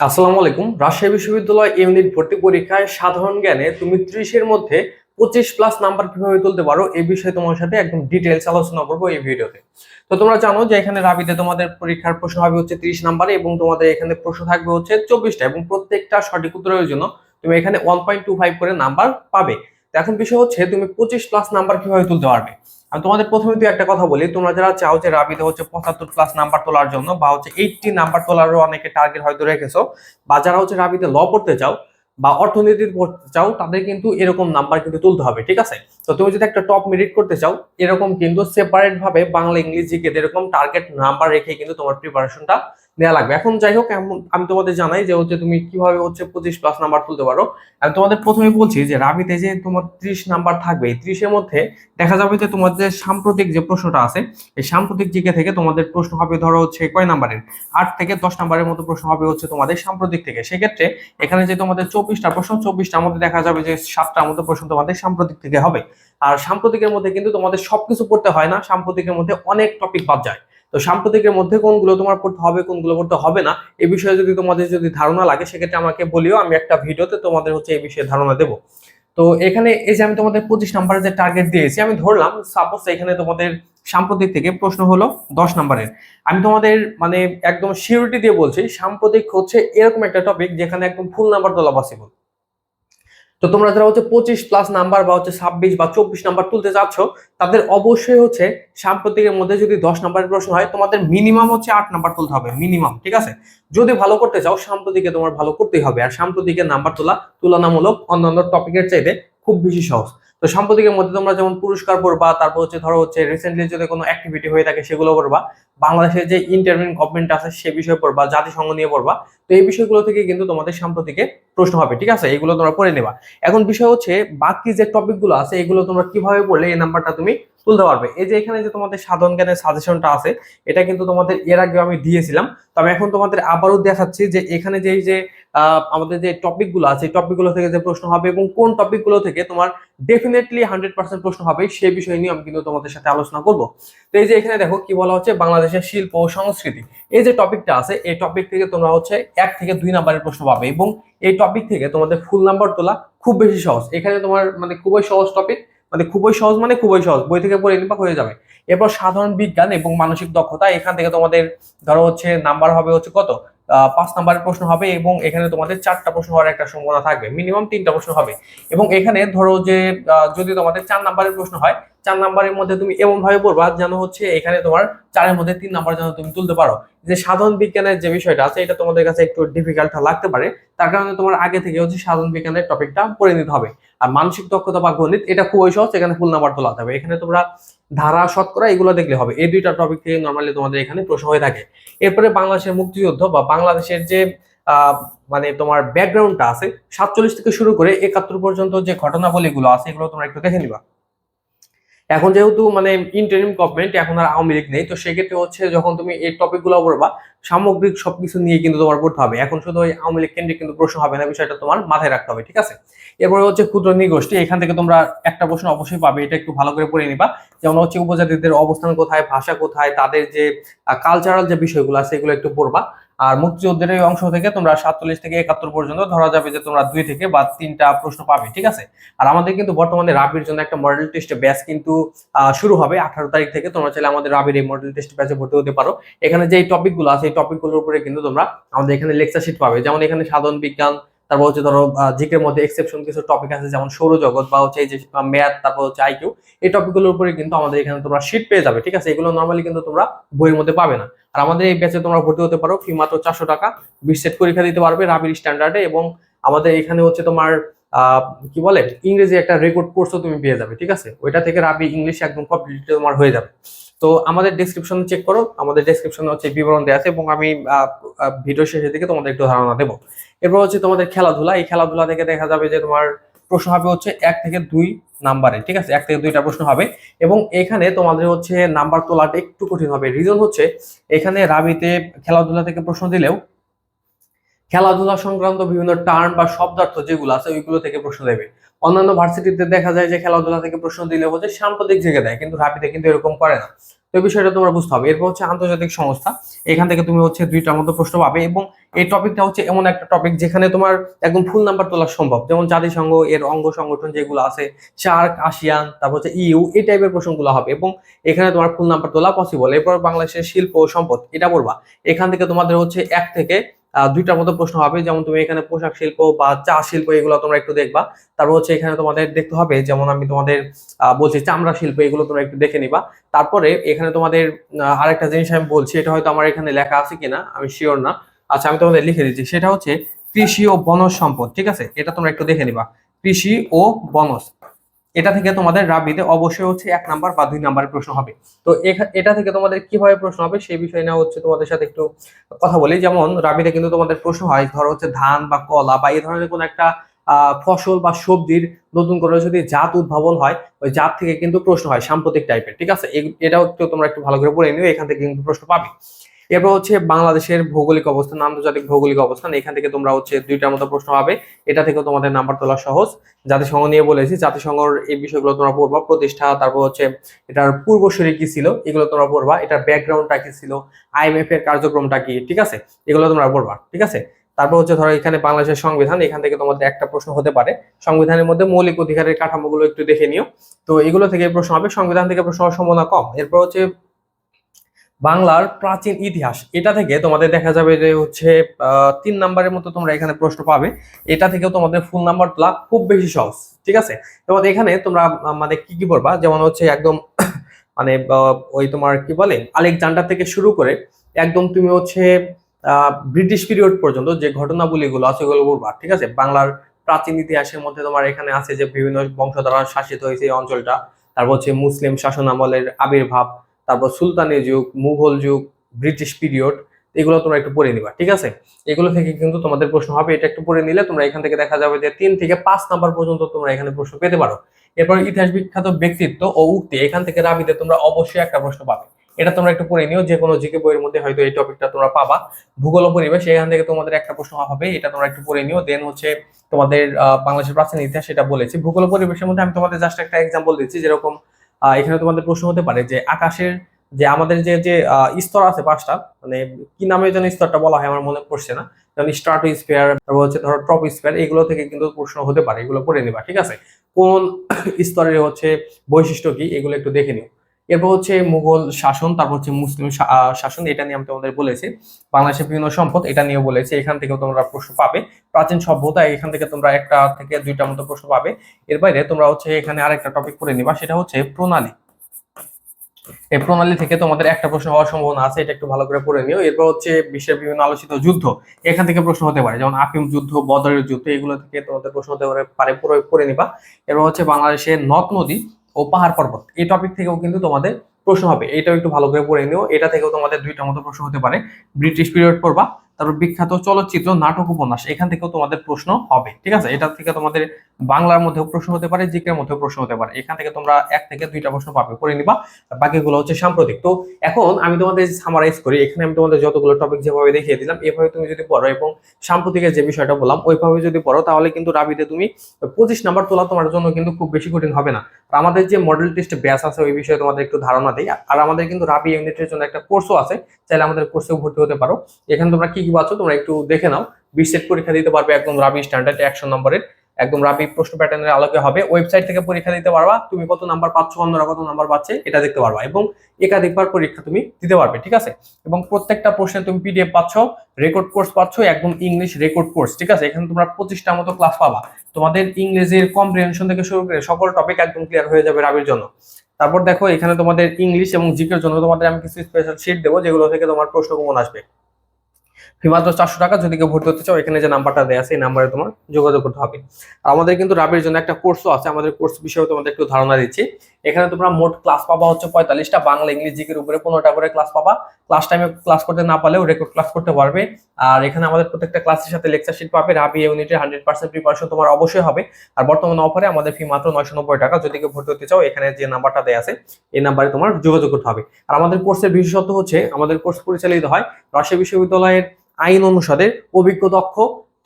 আসসালামু আলাইকুম। রাজশাহী বিশ্ববিদ্যালয় ইউনিট ভর্তি পরীক্ষায় সাধারণ জ্ঞানে তুমি ত্রিশের মধ্যে পঁচিশ প্লাস নাম্বার কীভাবে তুলতে পারো এই বিষয়ে তোমার সাথে একদম ডিটেলস আলোচনা করব এই ভিডিওতে। তো তোমরা জানো যে এখানে রাবিতে তোমাদের পরীক্ষার প্রশ্ন হবে হচ্ছে ত্রিশ নাম্বারে এবং তোমাদের এখানে প্রশ্ন থাকবে হচ্ছে চব্বিশটা এবং প্রত্যেকটা সঠিক উত্তরের জন্য তুমি এখানে ওয়ান পয়েন্ট টু ফাইভ করে নাম্বার পাবে। এখন বিষয় হচ্ছে তুমি পঁচিশ প্লাস নাম্বার কীভাবে তুলতে পারবে? আমি তোমাদের প্রথমে তুই একটা কথা বলি, তোমরা যারা চাও যে রাবিতে হচ্ছে পঁচাত্তর প্লাস নাম্বার তোলার জন্য বা হচ্ছে এইটটি নাম্বার তোলারও অনেকে টার্গেট হয়তো রেখেছো, বা যারা হচ্ছে রাবিতে ল পড়তে চাও বা অর্থনীতি পড়তে চাও, তাদের কিন্তু এরকম নাম্বার কিন্তু তুলতে হবে, ঠিক আছে? তো তুমি যদি একটা টপ মেরিট করতে চাও, এরকম কিন্তু সেপারেট ভাবে বাংলা, ইংলিশ জিকে এরকম টার্গেট নাম্বার রেখে কিন্তু তোমার প্রিপারেশনটা নেওয়া লাগবে। এখন যাই হোক আমি তোমাদের জানাই যে হচ্ছে তুমি কীভাবে হচ্ছে পঁচিশ প্লাস নাম্বার তুলতে পারো। আমি তোমাদের প্রথমে বলছি যে রাবিতে যে তোমার ত্রিশ নাম্বার থাকবে, এই ত্রিশের মধ্যে দেখা যাবে যে তোমার যে সাম্প্রতিক যে প্রশ্নটা আছে, এই সাম্প্রতিক জিকে থেকে তোমাদের প্রশ্ন হবে ধরো হচ্ছে কয় নাম্বারের আট থেকে দশ নাম্বারের মতো প্রশ্ন হবে হচ্ছে তোমাদের সাম্প্রতিক থেকে। সেক্ষেত্রে এখানে যে তোমাদের চব্বিশটা প্রশ্ন, চব্বিশটার মধ্যে দেখা যাবে যে সাতটার মতো প্রশ্ন তোমাদের সাম্প্রতিক থেকে হবে। আর সাম্প্রতিকের মধ্যে কিন্তু তোমাদের সবকিছু পড়তে হয় না, সাম্প্রতিকের মধ্যে অনেক টপিক বাদ যায়। তো সাম্প্রতিকের মধ্যে কোনগুলো তোমার পড়তে হবে, কোনগুলো পড়তে হবে না, এ বিষয়ে যদি তোমাদের যদি ধারণা লাগে, সেক্ষেত্রে আমাকে বলিও, আমি একটা ভিডিওতে তোমাদের হচ্ছে এই বিষয়ে ধারণা দেবো। তো এখানে এই যে আমি তোমাদের পঁচিশ নাম্বারের যে টার্গেট দিয়েছি, আমি ধরলাম সাপোজ এখানে তোমাদের সাম্প্রতিক থেকে প্রশ্ন হলো দশ নাম্বারের। আমি তোমাদের মানে একদম সিউরিটি দিয়ে বলছি, সাম্প্রতিক হচ্ছে এরকম একটা টপিক যেখানে একদম ফুল নাম্বার তোলা পসিবল তো তোমরা যারা হচ্ছে পঁচিশ প্লাস নাম্বার বা হচ্ছে ছাব্বিশ বা চব্বিশ নাম্বার তুলতে চাচ্ছ তাদের অবশ্যই হচ্ছে সাম্প্রতিকের মধ্যে যদি দশ নাম্বারের প্রশ্ন হয়, তোমাদের মিনিমাম হচ্ছে আট নাম্বার তুলতে হবে মিনিমাম ঠিক আছে? যদি ভালো করতে চাও, সাম্প্রতিকে তোমার ভালো করতেই হবে, আর সাম্প্রতিকের নাম্বার তোলা তুলনামূলক অন্যান্য টপিকের চাইতে খুব বেশি সহজ। তো সাম্প্রতিকের মধ্যে তোমরা যেমন পুরস্কার পড়বা, তারপর হচ্ছে ধরো হচ্ছে রিসেন্টলি যদি কোনো অ্যাক্টিভিটি হয়ে থাকে সেগুলো পড়বা, বাংলাদেশের যে ইন্টারভিউ গভর্নমেন্ট আছে সে বিষয়ে পড়বা, জাতিসংঘ নিয়ে পড়বা, তো এই বিষয়গুলো থেকে কিন্তু তোমাদের সাম্প্রতিকে প্রশ্ন হবে, ঠিক আছে? এগুলো তোমরা পড়ে নেবা। এখন বিষয় হচ্ছে, বাকি যে টপিকগুলো আছে, এগুলো তোমরা কীভাবে পড়লে এই নাম্বারটা তুমি তুলতে পারবে? এই যে এখানে যে তোমাদের সাধারণ জ্ঞানের সাজেশনটা আছে, এটা কিন্তু তোমাদের এর আগে আমি দিয়েছিলাম। তবে এখন তোমাদের আবারও দেখাচ্ছি যে এখানে যে যে আমাদের যে টপিকগুলো আছে টপিকগুলো থেকে যে প্রশ্ন হবে এবং কোন টপিকগুলো থেকে তোমার ডেফিনেটলি হান্ড্রেড পার্সেন্ট প্রশ্ন হবে সে বিষয় নিয়ে আমি কিন্তু তোমাদের সাথে আলোচনা করব। তো এই যে এখানে দেখো কি বলা হচ্ছে, বাংলাদেশের শিল্প ও সংস্কৃতি। এই যে টপিকটা আছে, এই টপিক থেকে তোমরা হচ্ছে এক থেকে দুই নাম্বারের প্রশ্ন পাবে এবং এই টপিক থেকে তোমাদের ফুল নাম্বার তোলা খুব বেশি সহজ। এখানে তোমার মানে খুবই সহজ টপিক মানে খুবই সহজ মানে খুবই সহজ, বই থেকে পড়ে নিবা হয়ে যাবে। এরপর সাধারণ বিজ্ঞান এবং মানসিক দক্ষতা, এখান থেকে তোমাদের ধরো হচ্ছে নাম্বার হবে হচ্ছে কত? পাঁচ নাম্বারের প্রশ্ন হবে এবং এখানে তোমাদের চারটা প্রশ্ন হওয়ার একটা সম্ভাবনা থাকবে। মিনিমাম তিনটা প্রশ্ন হবে। এবং এখানে ধরো যে যদি তোমাদের চার নাম্বারের প্রশ্ন হয়, চার নাম্বারের মধ্যে তুমি এমন ভাবে পড়বা যেন হচ্ছে এখানে তোমার চারের মধ্যে তিন নাম্বার যেন তুমি তুলতে পারো। যে সাধারণ বিজ্ঞানের যে বিষয়টা আছে, এটা তোমাদের কাছে একটু ডিফিকাল্ট লাগতে পারে। তার কারণে তোমার আগে থেকে হচ্ছে সাধারণ বিজ্ঞানের টপিকটা পড়ে নিতে হবে। আর মানসিক দক্ষতা বা গণিত, এটা খুবই সহজ। এখানে ফুল নাম্বার তোলা হবে এখানে তোমরা ধারা, শতকরা এগুলো দেখলে হবে। এই দুইটা টপিক থেকে নর্মালি তোমাদের এখানে প্রশ্ন হয়ে থাকে। এরপরে বাংলাদেশের মুক্তিযুদ্ধ বা বাংলাদেশের যে মানে তোমার ব্যাকগ্রাউন্ডটা আছে, সাতচল্লিশ থেকে শুরু করে একাত্তর পর্যন্ত যে ঘটনাবলীগুলো আছে, এগুলো তোমরা একটু দেখে নিবা। এখন যেহেতু মানে ইন্টারিম গভর্নমেন্ট এখন আর আওয়ামী লীগ নেই, তো সেক্ষেত্রে হচ্ছে যখন তুমি এই টপিকগুলো পড়বা সামগ্রিক সবকিছু নিয়ে কিন্তু তোমার পড়তে হবে। এখন শুধু ওই আওয়ামী লীগ কেন্দ্রিক কিন্তু প্রশ্ন হবে না, বিষয়টা তোমার মাথায় রাখতে হবে, ঠিক আছে? এরপরে হচ্ছে ক্ষুদ্র নিগোষ্ঠী, এখান থেকে তোমরা একটা প্রশ্ন অবশ্যই পাবে, এটা একটু ভালো করে পড়ে নিবা। যেমন হচ্ছে উপজাতিদের অবস্থান কোথায়, ভাষা কোথায়, তাদের যে কালচারাল যে বিষয়গুলো আছে, এগুলো একটু পড়বা। আর মুক্তিযুদ্ধের এই অংশ থেকে তোমরা সাতচল্লিশ থেকে একাত্তর পর্যন্ত ধরা যাবে যে তোমরা দুই থেকে বা তিনটা প্রশ্ন পাবে, ঠিক আছে? আর আমাদের কিন্তু বর্তমানে রাবির জন্য একটা মডেল টেস্ট ব্যাচ কিন্তু শুরু হবে। আঠারো তারিখ থেকে তোমরা চাইলে আমাদের রাবির এই মডেল টেস্ট ব্যাচে ভর্তি হতে পারো। এখানে যে টপিকগুলো আছে, এই টপিকগুলোর উপরে কিন্তু তোমরা আমাদের এখানে লেকচার শিট পাবে। যেমন এখানে সাধারণ বিজ্ঞান তারপর হচ্ছে ধরো জিকের মধ্যে এক্সেপশন কিছু টপিক আছে, যেমন সৌরজগৎ বা হচ্ছে এই যে ম্যাথ, তারপর হচ্ছে আইকিউ এই টপিকগুলোর উপরে কিন্তু আমাদের এখানে তোমরা শিট পেয়ে যাবে, ঠিক আছে? এগুলো নর্মালি কিন্তু তোমরা বইয়ের মধ্যে পাবে না। আর আমাদের এই ব্যাচে তোমরা ভর্তি হতে পারো ফি মাত্র চারশো টাকা বিশ সেট পরীক্ষা দিতে পারবে রাবির স্ট্যান্ডার্ডে এবং আমাদের এখানে হচ্ছে তোমার কি বলে? ইংরেজি একটা রেকর্ড কোর্সও তুমি পেয়ে যাবে, ঠিক আছে? ওইটা থেকে রাবি ইংলিশ একদম কমপ্লিট তোমার হয়ে যাবে। তো আমাদের ডেসক্রিপশনে চেক করো, আমাদের ডেসক্রিপশনে হচ্ছে বিবরণ দেওয়া আছে এবং আমি ভিডিও শেষের দিকে তোমাদের একটু ধারণা দেবো। এরপর হচ্ছে তোমাদের খেলাধুলা, এই খেলাধুলা থেকে দেখা যাবে যে তোমার প্রশ্ন হবে হচ্ছে এক থেকে দুই নাম্বারে, ঠিক আছে? এক থেকে দুইটা প্রশ্ন হবে এবং এখানে তোমাদের হচ্ছে নাম্বার তোলাটা একটু কঠিন হবে। রিজন হচ্ছে, এখানে রাবিতে খেলাধুলা থেকে প্রশ্ন দিলেও খেলাধুলা সংক্রান্ত বিভিন্ন টার্ম বা শব্দার্থ যেগুলো আছে ওইগুলো থেকে প্রশ্ন দেবে। অন্যান্য ভার্সিটিতে দেখা যায় যে খেলাধুলা থেকে প্রশ্ন দিলে হচ্ছে সাম্প্রতিক জেগে দেয়, কিন্তু রাবিতে কিন্তু এরকম করে না। তো এই বিষয়টা তোমরা বুঝতে হবে। এরপর হচ্ছে আন্তর্জাতিক সংস্থা। এখান থেকে তুমি হচ্ছে দুইটার মতো প্রশ্ন পাবে এবং এই টপিকটা হচ্ছে এমন একটা টপিক যেখানে তোমার একদম ফুল নাম্বার তোলা সম্ভব। যেমন জাতিসংঘ, এর অঙ্গ সংগঠন যেগুলো আছে সার্ক আসিয়ান, তারপর হচ্ছে ইউ, এই টাইপের প্রশ্নগুলো হবে এবং এখানে তোমার ফুল নাম্বার তোলা পসিবল এরপর বাংলাদেশের শিল্প সম্পদ, এটা বলবা। এখান থেকে তোমাদের হচ্ছে এক থেকে দুইটার মতো প্রশ্ন হবে। যেমন তুমি এখানে পোশাক শিল্প বা চা শিল্প এগুলো তোমরা একটু দেখবা। তারপর হচ্ছে এখানে তোমাদের দেখতে হবে, যেমন আমি তোমাদের বলছি চামড়া শিল্প এগুলো তোমরা একটু দেখে নিবা। তারপরে এখানে তোমাদের আরেকটা জিনিস আমি বলছি, এটা হয়তো আমার এখানে লেখা আছে কিনা, আমি শিওর না। আচ্ছা আমি তোমাদের লিখে দিচ্ছি। সেটা হচ্ছে কৃষি ও বনজ সম্পদ, ঠিক আছে? এটা তোমরা একটু দেখে নিবা। কৃষি ও বনজ। এটা থেকে তোমাদের রাবিতে অবশ্যই হচ্ছে এক নাম্বার বা দুই নাম্বারের প্রশ্ন হবে। তো এটা থেকে তোমাদের কীভাবে প্রশ্ন হবে সেই বিষয় না হচ্ছে তোমাদের সাথে একটু কথা বলি। যেমন রাবিতে কিন্তু তোমাদের প্রশ্ন হয়, ধরো হচ্ছে ধান বা কলা বা এই ধরনের কোনো একটা ফসল বা সবজির নতুন করে যদি জাত উদ্ভাবন হয়, ওই জাত থেকে কিন্তু প্রশ্ন হয় সাম্প্রতিক টাইপের ঠিক আছে? এটাও তোমরা একটু ভালো করে পড়ে নিও, এখান থেকে কিন্তু প্রশ্ন পাবে। এরপর হচ্ছে বাংলাদেশের ভৌগোলিক অবস্থান, আন্তর্জাতিক ভৌগোলিক অবস্থান। এখান থেকে তোমরা হচ্ছে দুইটার মতো প্রশ্ন হবে এটা থেকে তোমাদের নাম্বার তোলা সহজ। জাতিসংঘ নিয়ে বলেছি, জাতিসংঘর এই বিষয়গুলো তোমরা পড়বা। প্রতিষ্ঠা, তারপর হচ্ছে এটার পূর্বসূরি কি ছিল, এগুলো তোমরা পড়বা। এটার ব্যাকগ্রাউন্ডটা কি ছিল আইএমএফ এর কার্যক্রমটা কি, ঠিক আছে? এগুলো তোমরা পড়বা, ঠিক আছে? তারপর হচ্ছে ধরো এখানে বাংলাদেশের সংবিধান, এখান থেকে তোমাদের একটা প্রশ্ন হতে পারে। সংবিধানের মধ্যে মৌলিক অধিকারের কাঠামোগুলো একটু দেখে নিও। তো এগুলো থেকে প্রশ্ন হবে, সংবিধান থেকে প্রশ্ন সম্ভাবনা কম। এরপর হচ্ছে বাংলার প্রাচীন ইতিহাস। এটা থেকে তোমাদের দেখা যাবে যে হচ্ছে তিন নাম্বারের মতো তোমরা এখানে প্রশ্ন পাবে। এটা থেকেও তোমাদের ফুল নাম্বার তোলা খুব বেশি সহজ, ঠিক আছে? তোমার এখানে তোমরা মানে কি কি পড়বা? যেমন হচ্ছে একদম মানে ওই তোমার কি বলে? আলেকজান্ডার থেকে শুরু করে একদম তুমি হচ্ছে ব্রিটিশ পিরিয়ড পর্যন্ত যে ঘটনাবলীগুলো আছে ওগুলো পড়বা, ঠিক আছে? বাংলার প্রাচীন ইতিহাসের মধ্যে তোমার এখানে আছে যে বিভিন্ন বংশ দ্বারা শাসিত হয়েছে এই অঞ্চলটা। তারপর হচ্ছে মুসলিম শাসন আমলের আবির্ভাব তারপর সুলতানি যুগ, মুঘল যুগ, ব্রিটিশ পিরিয়ড, এগুলো তোমরা একটু পড়ে নিবা, ঠিক আছে? এগুলো থেকে কিন্তু তোমাদের প্রশ্ন হবে, এটা একটু পড়ে নিলে তোমরা এখান থেকে দেখা যাবে যে তিন থেকে পাঁচ নাম্বার পর্যন্ত তোমরা এখানে প্রশ্ন পেতে পারো। এরপর ইতিহাস বিখ্যাত ব্যক্তিত্ব ও উক্তি, এখান থেকে রাবিতে তোমরা অবশ্যই একটা প্রশ্ন পাবে। এটা তোমরা একটু পড়ে নিও যে কোনো জিকে বইয়ের মধ্যে হয়তো এই টপিকটা তোমরা পাবা। ভূগোল পরিবেশ, এখান থেকে তোমাদের একটা প্রশ্ন হবে, এটা তোমরা একটু পড়ে নিও। দেন হচ্ছে তোমাদের বাংলাদেশের প্রাচীন ইতিহাস, সেটা বলেছি। ভূগোল পরিবেশের মধ্যে আমি তোমাদের জাস্ট একটা এক্সাম্পল দিচ্ছি, যেরকম এখানে তোমাদের প্রশ্ন হতে পারে যে আকাশের যে আমাদের যে যে স্তর আছে পাঁচটা মানে কি নামে যেন স্তরটা বলা হয় আমার মনে পড়ছে না। যেমন স্ট্রাটোস্ফিয়ার তারপর হচ্ছে ধরো ট্রপোস্ফিয়ার, এগুলো থেকে কিন্তু প্রশ্ন হতে পারে, এগুলো পড়ে নেবা, ঠিক আছে? কোন স্তরের হচ্ছে বৈশিষ্ট্য কি? এগুলো একটু দেখে নিও। এরপর হচ্ছে মুঘল শাসন, তারপর হচ্ছে মুসলিম শাসন, এটা নিয়ে আমি তোমাদের বলেছি। বাংলাদেশের বিভিন্ন সম্পদ, এটা নিয়ে বলেছি। এখান থেকেও তোমরা প্রশ্ন পাবে। প্রাচীন সভ্যতা, এখান থেকে তোমরা একটা থেকে দুইটা মতো প্রশ্ন পাবে। এর বাইরে তোমরা হচ্ছে এখানে আরেকটা টপিক পড়ে নিবা, সেটা হচ্ছে প্রণালী। এই প্রণালী থেকে তোমাদের একটা প্রশ্ন হওয়ার সম্ভাবনা আছে, এটা একটু ভালো করে পড়ে নিও। এরপর হচ্ছে বিশ্বের বিভিন্ন আলোচিত যুদ্ধ, এখান থেকে প্রশ্ন হতে পারে। যেমন আফিম যুদ্ধ, বদরের যুদ্ধ, এগুলো থেকে তোমাদের প্রশ্ন হতে পুরো পড়ে নিবা। এরপর হচ্ছে বাংলাদেশের নদ নদী ও পাহাড় পর্বত। এই টপিক থেকেও কিন্তু তোমাদের প্রশ্ন হবে। এটাও একটু ভালো করে পড়ে নিও। এটা থেকেও তোমাদের দুইটা মতো প্রশ্ন হতে পারে। ব্রিটিশ পিরিয়ড পড়বা। তারপর বিখ্যাত চলচ্চিত্র, নাটক, উপন্যাস। এখান থেকেও তোমাদের প্রশ্ন হবে। ঠিক আছে? এটা থেকে তোমাদের বাংলার মধ্যেও প্রশ্ন হতে পারে, জিকের মধ্যেও প্রশ্ন হতে পারে। এখান থেকে তোমরা এক থেকে দুইটা প্রশ্ন পাবে, করে নিবা। বাকিগুলো হচ্ছে সাম্প্রতিক। তো এখন আমি তোমাদের সামারাইজ করি। এখানে আমি তোমাদের যতগুলো টপিক যেভাবে দেখিয়ে দিলাম, এভাবে তুমি যদি পড়ো এবং সাম্প্রতিকের যে বিষয়টা বললাম, ওইভাবে যদি পড়ো, তাহলে কিন্তু রাবিতে তুমি পঁচিশ নাম্বার তোলা তোমার জন্য কিন্তু খুব বেশি কঠিন হবে না। আর আমাদের যে মডেল টেস্ট ব্যাস আছে, ওই বিষয়ে তোমাদের একটু ধারণা দেয় আর আমাদের কিন্তু রাবি ইউনিটের জন্য একটা কোর্সও আছে, চাইলে আমাদের কোর্সেও ভর্তি হতে পারো। এখানে তোমরা কি কি পাচ্ছ, তোমরা একটু দেখে নাও। বিশ সেট পরীক্ষা দিতে পারবে একদম রাবি স্ট্যান্ডার্ড একশো নম্বরের। একদম রাবি প্রশ্ন প্যাটার্নের আলোকে হবে। ওয়েবসাইট থেকে পরীক্ষা দিতে পারবা। তুমি কত নাম্বার পাচ্ছ অন্যরা কত নাম্বার পাচ্ছে, এটা দেখতে পারবা এবং একাধিকবার পরীক্ষা তুমি দিতে পারবে, ঠিক আছে? এবং প্রত্যেকটা প্রশ্নে তুমি পিডিএফ পাচ্ছ রেকর্ড কোর্স পাচ্ছ, একদম ইংলিশ রেকর্ড কোর্স ঠিক আছে? এখানে তোমরা পঁচিশটা মতো ক্লাস পাবা। তোমাদের ইংরেজির কম্প্রিহেনশন থেকে শুরু করে সকল টপিক একদম ক্লিয়ার হয়ে যাবে রাবির জন্য। তারপর দেখো, এখানে তোমাদের ইংলিশ এবং জিকের জন্য তোমাদের আমি কিছু স্পেশাল শিট দেবো, যেগুলো থেকে তোমার প্রশ্ন কমন আসবে। ফি মাত্র চারশো টাকা, যদি কেউ ভর্তি হতে চাও, এখানে যে নাম্বারটা দেওয়া আছে, এই নাম্বারে তোমার যোগাযোগ করতে হবে। আর আমাদের কিন্তু রাবির জন্য একটা কোর্সও আছে, আমাদের কোর্স বিষয়ে তোমাদের একটু ধারণা দিচ্ছি। এখানে তোমরা মোট ক্লাস পাবা হচ্ছে পঁয়তাল্লিশটা, বাংলা, ইংলিশ, জিকের উপরে পনেরোটা করে ক্লাস পাবা। ক্লাস টাইমে ক্লাস করতে না পারলেও রেকর্ড ক্লাস করতে পারবে। আর এখানে আমাদের প্রত্যেকটা ক্লাসের সাথে লেকচার শিট পাবে, রাবি ইউনিটের হান্ড্রেড পার্সেন্ট প্রিপারেশন তোমার অবশ্যই হবে। আর বর্তমানে অফারে আমাদের ফি মাত্র নয়শো নব্বই টাকা, যদি কেউ ভর্তি হতে চাও, এখানে যে নাম্বারটা দেওয়া আছে, এই নাম্বারে তোমার যোগাযোগ করতে হবে। আর আমাদের কোর্সের বিশেষত্ব হচ্ছে, আমাদের কোর্স পরিচালিত হয় রাজশাহী বিশ্ববিদ্যালয়ের আইন অনুষদের অভিজ্ঞ, দক্ষ,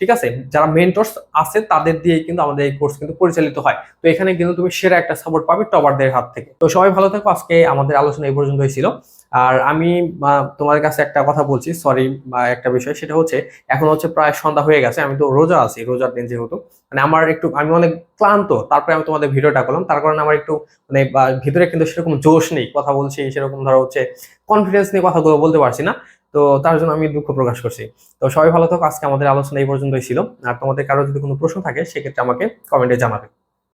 ঠিক আছে? যারা মেন্টরস আছে, তাদের দিয়ে কিন্তু আমাদের এই কোর্স কিন্তু পরিচালিত হয়। তো এখানে কিন্তু তুমি সেরা একটা সাপোর্ট পাবে টপারদের হাত থেকে। তো সবাই ভালো থাকো। আজকে আমাদের আলোচনা এই পর্যন্তই ছিল। আর আমি তোমাদের কাছে একটা কথা বলছি সরি বা একটা বিষয়, সেটা হচ্ছে, এখন হচ্ছে প্রায় সন্ধ্যা হয়ে গেছে, আমি তো রোজা আছি, রোজার দিন যেহেতু। মানে আমার একটু, আমি অনেক ক্লান্ত, তারপরে আমি তোমাদের ভিডিওটা করলাম। তার কারণে আমার একটু মানে ভিতরে কিন্তু সেরকম জোশ নেই, কথা বলছি, সেরকম ধরো হচ্ছে কনফিডেন্স নিয়ে কথাগুলো বলতে পারছি না। তো তার জন্য আমি দুঃখ প্রকাশ করছি। তো সবাই ভালো থাকো, আজকে আমাদের আলোচনা এই পর্যন্তই ছিল। আর তোমাদের কারও যদি কোনো প্রশ্ন থাকে, সেক্ষেত্রে আমাকে কমেন্টে জানাবে।